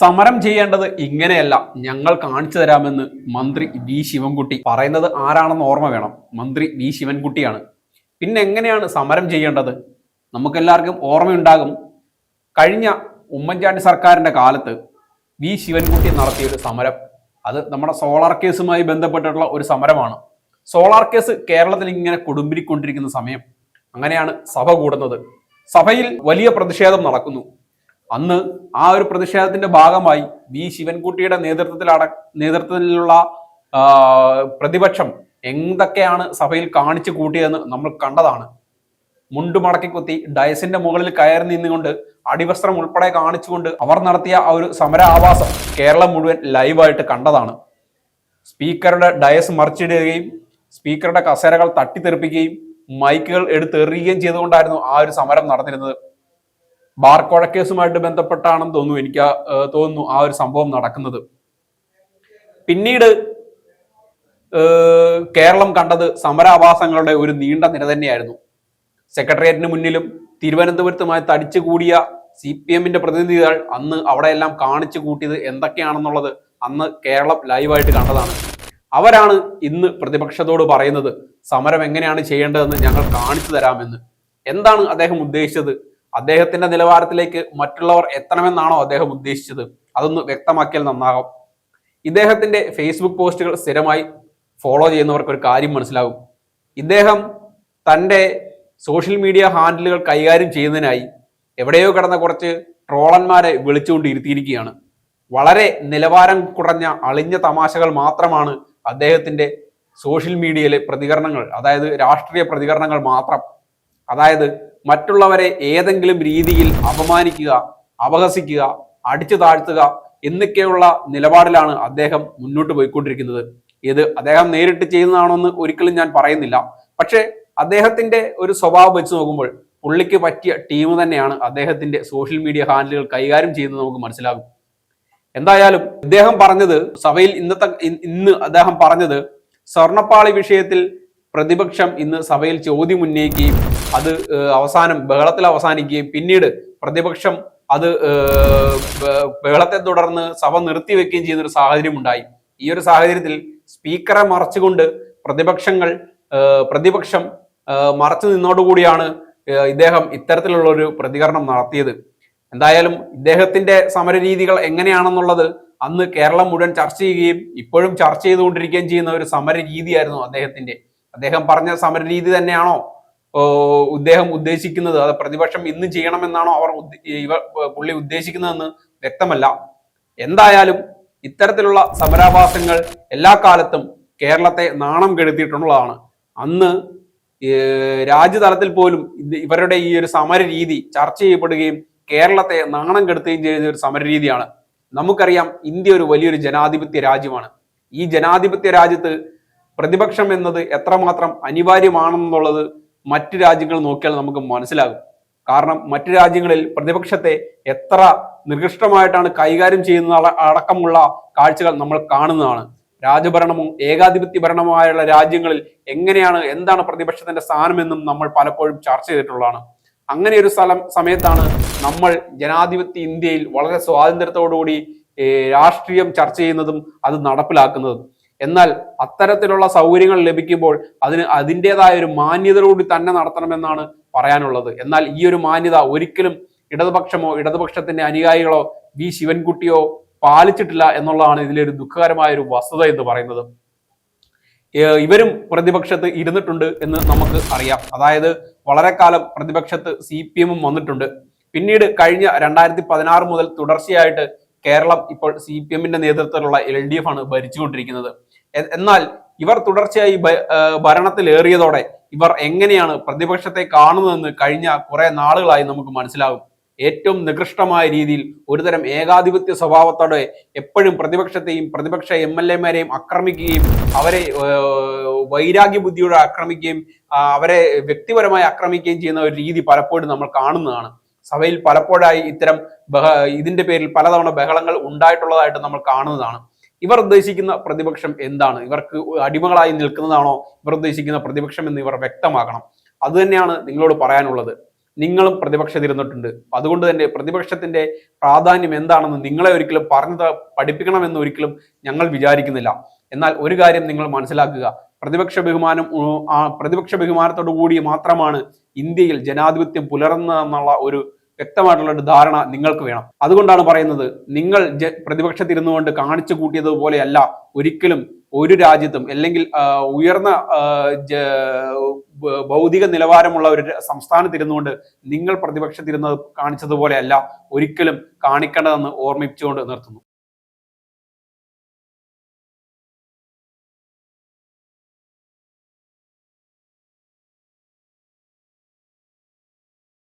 സമരം ചെയ്യേണ്ടത് ഇങ്ങനെയല്ല. ഞങ്ങൾ കാണിച്ചു തരാമെന്ന് മന്ത്രി വി ശിവൻകുട്ടി പറയുന്നത് ആരാണെന്ന് ഓർമ്മ വേണം. മന്ത്രി വി ശിവൻകുട്ടിയാണ്. പിന്നെ എങ്ങനെയാണ് സമരം ചെയ്യേണ്ടത്? നമുക്കെല്ലാവർക്കും ഓർമ്മയുണ്ടാകും. കഴിഞ്ഞ ഉമ്മൻചാണ്ടി സർക്കാരിന്റെ കാലത്ത് വി ശിവൻകുട്ടി നടത്തിയ ഒരു സമരം. അത് നമ്മുടെ സോളാർ കേസുമായി ബന്ധപ്പെട്ടിട്ടുള്ള ഒരു സമരമാണ്. സോളാർ കേസ് കേരളത്തിൽ ഇങ്ങനെ കൊടുമ്പിരിക്കൊണ്ടിരിക്കുന്ന സമയം. അങ്ങനെയാണ് സഭ കൂടുന്നത്. സഭയിൽ വലിയ പ്രതിഷേധം നടക്കുന്നു. അന്ന് ആ ഒരു പ്രതിഷേധത്തിന്റെ ഭാഗമായി വി ശിവൻകുട്ടിയുടെ നേതൃത്വത്തിലട നേതൃത്വത്തിലുള്ള പ്രതിപക്ഷം എന്തൊക്കെയാണ് സഭയിൽ കാണിച്ചു കൂട്ടിയതെന്ന് നമ്മൾ കണ്ടതാണ്. മുണ്ടു മടക്കി കുത്തി ഡയസിന്റെ മുകളിൽ കയറി നിന്നുകൊണ്ട് അടിവസ്ത്രം ഉൾപ്പെടെ കാണിച്ചുകൊണ്ട് അവർ നടത്തിയ ആ ഒരു സമര ആവാസം കേരളം മുഴുവൻ ലൈവായിട്ട് കണ്ടതാണ്. സ്പീക്കറുടെ ഡയസ് മറിച്ചിടുകയും സ്പീക്കറുടെ കസേരകൾ തട്ടിത്തെറിപ്പിക്കുകയും മൈക്കുകൾ എടുത്തെറിയുകയും ചെയ്തുകൊണ്ടായിരുന്നു ആ ഒരു സമരം നടന്നിരുന്നത്. ബാർ കൊഴക്കേസുമായിട്ട് ബന്ധപ്പെട്ടാണെന്ന് തോന്നുന്നു. എനിക്ക് തോന്നുന്നു ആ ഒരു സംഭവം നടക്കുന്നത്. പിന്നീട് കേരളം കണ്ടത് സമരാവാസങ്ങളുടെ ഒരു നീണ്ട നിര തന്നെയായിരുന്നു. സെക്രട്ടേറിയറ്റിന് മുന്നിലും തിരുവനന്തപുരത്തുമായി തടിച്ചു കൂടിയ സി പി എമ്മിന്റെ പ്രതിനിധികൾ അന്ന് അവിടെയെല്ലാം കാണിച്ചു കൂട്ടിയത് എന്തൊക്കെയാണെന്നുള്ളത് അന്ന് കേരളം ലൈവായിട്ട് കണ്ടതാണ്. അവരാണ് ഇന്ന് പ്രതിപക്ഷത്തോട് പറയുന്നത് സമരം എങ്ങനെയാണ് ചെയ്യേണ്ടതെന്ന് ഞങ്ങൾ കാണിച്ചു തരാമെന്ന്. എന്താണ് അദ്ദേഹം ഉദ്ദേശിച്ചത്? അദ്ദേഹത്തിന്റെ നിലവാരത്തിലേക്ക് മറ്റുള്ളവർ എത്തണമെന്നാണോ അദ്ദേഹം ഉദ്ദേശിച്ചത്? അതൊന്ന് വ്യക്തമാക്കിയാൽ നന്നാകും. ഇദ്ദേഹത്തിന്റെ ഫേസ്ബുക്ക് പോസ്റ്റുകൾ സ്ഥിരമായി ഫോളോ ചെയ്യുന്നവർക്ക് ഒരു കാര്യം മനസ്സിലാകും. ഇദ്ദേഹം തന്റെ സോഷ്യൽ മീഡിയ ഹാൻഡിലുകൾ കൈകാര്യം ചെയ്യുന്നതിനായി എവിടെയോ കിടന്ന കുറച്ച് ട്രോളന്മാരെ വിളിച്ചുകൊണ്ട് ഇരുത്തിയിരിക്കുകയാണ് വളരെ നിലവാരം കുറഞ്ഞ അളിഞ്ഞ തമാശകൾ മാത്രമാണ് അദ്ദേഹത്തിന്റെ സോഷ്യൽ മീഡിയയിലെ പ്രതികരണങ്ങൾ അതായത് രാഷ്ട്രീയ പ്രതികരണങ്ങൾ മാത്രം. അതായത് മറ്റുള്ളവരെ ഏതെങ്കിലും രീതിയിൽ അപമാനിക്കുക അപഹസിക്കുക അടിച്ചു താഴ്ത്തുക എന്നൊക്കെയുള്ള നിലപാടിലാണ് അദ്ദേഹം മുന്നോട്ട് പോയിക്കൊണ്ടിരിക്കുന്നത്. ഇത് അദ്ദേഹം നേരിട്ട് ചെയ്യുന്നതാണോന്ന് ഒരിക്കലും ഞാൻ പറയുന്നില്ല. പക്ഷേ അദ്ദേഹത്തിന്റെ ഒരു സ്വഭാവം വെച്ച് നോക്കുമ്പോൾ പുള്ളിക്ക് പറ്റിയ ടീം തന്നെയാണ് അദ്ദേഹത്തിന്റെ സോഷ്യൽ മീഡിയ ഹാൻഡിലുകൾ കൈകാര്യം ചെയ്യുന്നത് നമുക്ക് മനസ്സിലാകും. എന്തായാലും അദ്ദേഹം പറഞ്ഞത് സഭയിൽ ഇന്നത്തെ ഇന്ന് അദ്ദേഹം പറഞ്ഞത് സ്വർണപ്പാളി വിഷയത്തിൽ പ്രതിപക്ഷം ഇന്ന് സഭയിൽ ചോദ്യം ഉന്നയിക്കുകയും അത് അവസാനം ബഹളത്തിൽ അവസാനിക്കുകയും പിന്നീട് പ്രതിപക്ഷം അത് ബഹളത്തെ തുടർന്ന് സഭ നിർത്തിവെക്കുകയും ചെയ്യുന്ന ഒരു സാഹചര്യം ഉണ്ടായി. ഈ ഒരു സാഹചര്യത്തിൽ സ്പീക്കറെ മറച്ചുകൊണ്ട് പ്രതിപക്ഷങ്ങൾ പ്രതിപക്ഷം മറച്ചു നിന്നോടുകൂടിയാണ് ഇദ്ദേഹം ഇത്തരത്തിലുള്ള ഒരു പ്രതികരണം നടത്തിയത്. എന്തായാലും ഇദ്ദേഹത്തിന്റെ സമരരീതികൾ എങ്ങനെയാണെന്നുള്ളത് അന്ന് കേരളം മുഴുവൻ ചർച്ച ചെയ്യുകയും ഇപ്പോഴും ചർച്ച ചെയ്തുകൊണ്ടിരിക്കുകയും ചെയ്യുന്ന ഒരു സമര രീതിയായിരുന്നു അദ്ദേഹത്തിന്റെ അദ്ദേഹം പറഞ്ഞ സമരരീതി തന്നെയാണോ? ഇദ്ദേഹം ഉദ്ദേശിക്കുന്നത് അത് പ്രതിപക്ഷം ഇന്ന് ചെയ്യണമെന്നാണോ അവർ ഇവ പുള്ളി ഉദ്ദേശിക്കുന്നതെന്ന് വ്യക്തമല്ല. എന്തായാലും ഇത്തരത്തിലുള്ള സമരാഭാസങ്ങൾ എല്ലാ കാലത്തും കേരളത്തെ നാണം കെടുത്തിയിട്ടുള്ളതാണ്. അന്ന് രാജ്യതലത്തിൽ പോലും ഇവരുടെ ഈ ഒരു സമര രീതി ചർച്ച ചെയ്യപ്പെടുകയും കേരളത്തെ നാണം കെടുത്തുകയും ചെയ്യുന്ന ഒരു സമര രീതിയാണ് നമുക്കറിയാം ഇന്ത്യ ഒരു വലിയൊരു ജനാധിപത്യ രാജ്യമാണ്. ഈ ജനാധിപത്യ രാജ്യത്ത് പ്രതിപക്ഷം എന്നത് എത്രമാത്രം അനിവാര്യമാണെന്നുള്ളത് മറ്റു രാജ്യങ്ങൾ നോക്കിയാൽ നമുക്ക് മനസ്സിലാകും. കാരണം മറ്റു രാജ്യങ്ങളിൽ പ്രതിപക്ഷത്തെ എത്ര നികൃഷ്ടമായിട്ടാണ് കൈകാര്യം ചെയ്യുന്ന അടക്കമുള്ള കാഴ്ചകൾ നമ്മൾ കാണുന്നതാണ്. രാജഭരണമോ ഏകാധിപത്യ ഭരണമായുള്ള രാജ്യങ്ങളിൽ എങ്ങനെയാണ് എന്താണ് പ്രതിപക്ഷത്തിന്റെ സ്ഥാനമെന്നും നമ്മൾ പലപ്പോഴും ചർച്ച ചെയ്തിട്ടുള്ളതാണ്. അങ്ങനെ ഒരു സ്ഥലം സമയത്താണ് നമ്മൾ ജനാധിപത്യ ഇന്ത്യയിൽ വളരെ സ്വാതന്ത്ര്യത്തോടുകൂടി രാഷ്ട്രീയം ചർച്ച ചെയ്യുന്നതും അത് നടപ്പിലാക്കുന്നതും. എന്നാൽ അത്തരത്തിലുള്ള സൗകര്യങ്ങൾ ലഭിക്കുമ്പോൾ അതിന് അതിന്റെതായ ഒരു മാന്യതയോടുകൂടി തന്നെ നടത്തണമെന്നാണ് പറയാനുള്ളത്. എന്നാൽ ഈ ഒരു മാന്യത ഒരിക്കലും ഇടതുപക്ഷമോ ഇടതുപക്ഷത്തിന്റെ അനുയായികളോ വി. ശിവൻകുട്ടിയോ പാലിച്ചിട്ടില്ല എന്നുള്ളതാണ് ഇതിലൊരു ദുഃഖകരമായ ഒരു വസ്തുത എന്ന് പറയുന്നത്. ഇവരും പ്രതിപക്ഷത്ത് ഇരുന്നിട്ടുണ്ട് എന്ന് നമുക്ക് അറിയാം. അതായത് വളരെ കാലം പ്രതിപക്ഷത്ത് സി പി എമ്മും വന്നിട്ടുണ്ട്. പിന്നീട് കഴിഞ്ഞ രണ്ടായിരത്തി പതിനാറ് മുതൽ തുടർച്ചയായിട്ട് കേരളം ഇപ്പോൾ സി പി എമ്മിന്റെ നേതൃത്വത്തിലുള്ള എൽ ഡി എഫ് ആണ് ഭരിച്ചുകൊണ്ടിരിക്കുന്നത്. എന്നാൽ ഇവർ തുടർച്ചയായി ഭരണത്തിലേറിയതോടെ ഇവർ എങ്ങനെയാണ് പ്രതിപക്ഷത്തെ കാണുന്നതെന്ന് കഴിഞ്ഞ കുറെ നാളുകളായി നമുക്ക് മനസ്സിലാകും. ഏറ്റവും നികൃഷ്ടമായ രീതിയിൽ ഒരുതരം ഏകാധിപത്യ സ്വഭാവത്തോടെ എപ്പോഴും പ്രതിപക്ഷത്തെയും പ്രതിപക്ഷ എം എൽ എമാരെയും ആക്രമിക്കുകയും അവരെ വൈരാഗ്യ ബുദ്ധിയോടെ ആക്രമിക്കുകയും അവരെ വ്യക്തിപരമായി ആക്രമിക്കുകയും ചെയ്യുന്ന ഒരു രീതി പലപ്പോഴും നമ്മൾ കാണുന്നതാണ്. സഭയിൽ പലപ്പോഴായി ഇത്തരം ഇതിന്റെ പേരിൽ പലതവണ ബഹളങ്ങൾ ഉണ്ടായിട്ടുള്ളതായിട്ട് നമ്മൾ കാണുന്നതാണ്. ഇവർ ഉദ്ദേശിക്കുന്ന പ്രതിപക്ഷം എന്താണ്? ഇവർക്ക് അടിമകളായി നിൽക്കുന്നതാണോ? ഇവർ ഉദ്ദേശിക്കുന്ന പ്രതിപക്ഷം എന്ന് ഇവർ വ്യക്തമാക്കണം. അത് തന്നെയാണ് നിങ്ങളോട് പറയാനുള്ളത്. നിങ്ങളും പ്രതിപക്ഷത്തിരുന്നിട്ടുണ്ട്. അതുകൊണ്ട് തന്നെ പ്രതിപക്ഷത്തിന്റെ പ്രാധാന്യം എന്താണെന്ന് നിങ്ങളെ ഒരിക്കലും പറഞ്ഞു പഠിപ്പിക്കണമെന്ന് ഒരിക്കലും ഞങ്ങൾ വിചാരിക്കുന്നില്ല. എന്നാൽ ഒരു കാര്യം നിങ്ങൾ മനസ്സിലാക്കുക. പ്രതിപക്ഷ ബഹുമാനം പ്രതിപക്ഷ ബഹുമാനത്തോടു കൂടി മാത്രമാണ് ഇന്ത്യയിൽ ജനാധിപത്യം പുലർന്നതെന്നുള്ള ഒരു വ്യക്തമായിട്ടുള്ള ഒരു ധാരണ നിങ്ങൾക്ക് വേണം. അതുകൊണ്ടാണ് പറയുന്നത് നിങ്ങൾ പ്രതിപക്ഷത്തിരുന്നു കൊണ്ട് കാണിച്ചു കൂട്ടിയതുപോലെയല്ല ഒരിക്കലും ഒരു രാജ്യത്തും അല്ലെങ്കിൽ ഉയർന്ന ഭൗതിക നിലവാരമുള്ള ഒരു സംസ്ഥാനത്തിരുന്നുകൊണ്ട് നിങ്ങൾ പ്രതിപക്ഷത്തിരുന്നത് കാണിച്ചതുപോലെയല്ല ഒരിക്കലും കാണിക്കേണ്ടതെന്ന് ഓർമ്മിപ്പിച്ചുകൊണ്ട് നിർത്തുന്നു.